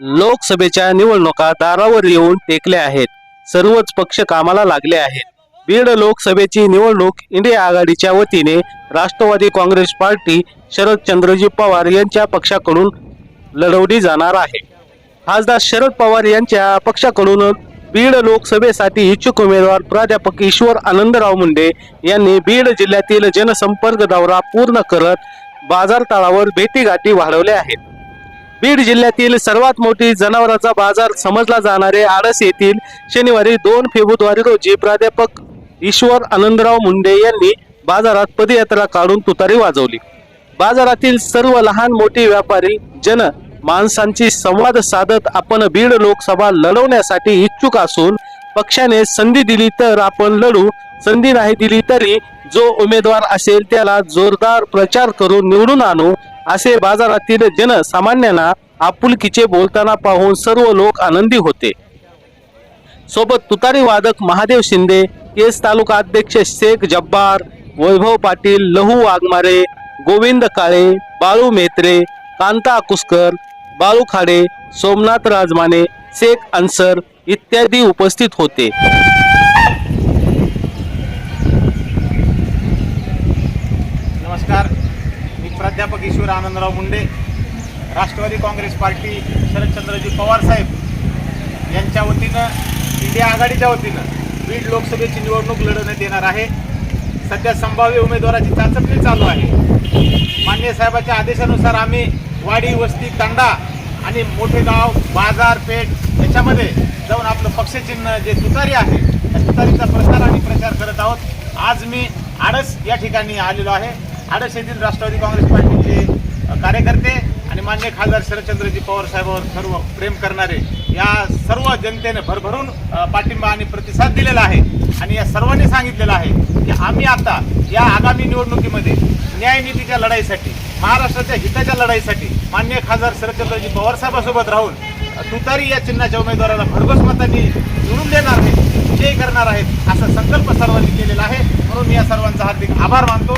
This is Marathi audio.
लोकसभेच्या निवडणुका दारावर येऊन टेकल्या आहेत. सर्वच पक्ष कामाला लागले आहेत. बीड लोकसभेची निवडणूक इंडिया आघाडीच्या वतीने राष्ट्रवादी काँग्रेस पार्टी शरदचंद्रजी पवार यांच्या पक्षाकडून लढवली जाणार आहे. खासदार शरद पवार यांच्या पक्षाकडून बीड लोकसभेसाठी इच्छुक उमेदवार प्राध्यापक ईश्वर आनंदराव मुंडे यांनी बीड जिल्ह्यातील जनसंपर्क दौरा पूर्ण करत बाजारतळावर भेटीगाठी वाढवल्या आहेत. बीड जिल्ह्यातील सर्वात मोठी जनावरांचा बाजार समजला जाणारे आडस येथील शनिवारी दोन फेब्रुवारी रोजी प्राध्यापक ईश्वर आनंदराव मुंडे यांनी बाजारात पदयात्रा काढून तुतारी वाजवली. बाजारातील सर्व लहान मोठी व्यापारी जन माणसांची संवाद साधत आपण बीड लोकसभा लढवण्यासाठी इच्छुक असून पक्षाने संधी दिली तर आपण लढू. संधी नाही दिली तरी जो उमेदवार असेल त्याला जोरदार प्रचार करून निवडून आणू. असे बाजारातील जनसामान्यांना आपुलकीचे बोलताना पाहून सर्व लोक आनंदी होते. सोबत तुतारी वादक महादेव शिंदे केस तालुका अध्यक्ष शेख जब्बार वैभव पाटील लहू वाघमारे गोविंद काळे बाळू मेत्रे कांता कुस्कर बाळू खाडे सोमनाथ राजमाने शेख अन्सर इत्यादी उपस्थित होते नमस्कार मी प्राध्यापक ईश्वर आनंदराव मुंडे राष्ट्रवादी काँग्रेस पार्टी शरदचंद्रजी पवार साहेब यांच्या वतीनं इंडिया आघाडीच्या वतीनं बीड लोकसभेची निवडणूक लढवण्यात येणार आहे. सध्या संभाव्य उमेदवाराची चाचपणी चालू आहे. मान्य साहेबाच्या आदेशानुसार आम्ही वाडी वस्ती तांडा आणि मोठे गाव बाजारपेठ याच्यामध्ये जाऊन आपलं पक्षचिन्ह जे तुतारी आहे त्या तुतारीचा प्रसार आणि प्रचार करत आहोत. आज मी आडस या ठिकाणी आलेलो आहे. आडस येथील राष्ट्रवादी काँग्रेस पार्टीचे कार्यकर्ते आणि मान्य खासदार शरदचंद्रजी पवार साहेबांवर सर्व प्रेम करणारे या सर्व जनतेने भरभरून पाठिंबा आणि प्रतिसाद दिलेला आहे. आणि या सर्वांनी सांगितलेलं आहे की आम्ही आता या आगामी निवडणुकीमध्ये न्यायनीतीच्या लढाईसाठी महाराष्ट्राच्या हिताच्या लढाईसाठी मान्य खासदार शरदचंद्रजी पवार साहेबांसोबत राहून तुतारी या चिन्हाच्या उमेदवाराला भरघोस मतांनी निवडून देणार आहेत विजयी करणार आहेत असा संकल्प सर्वांनी केलेला आहे. म्हणून मी या सर्वांचा हार्दिक आभार मानतो.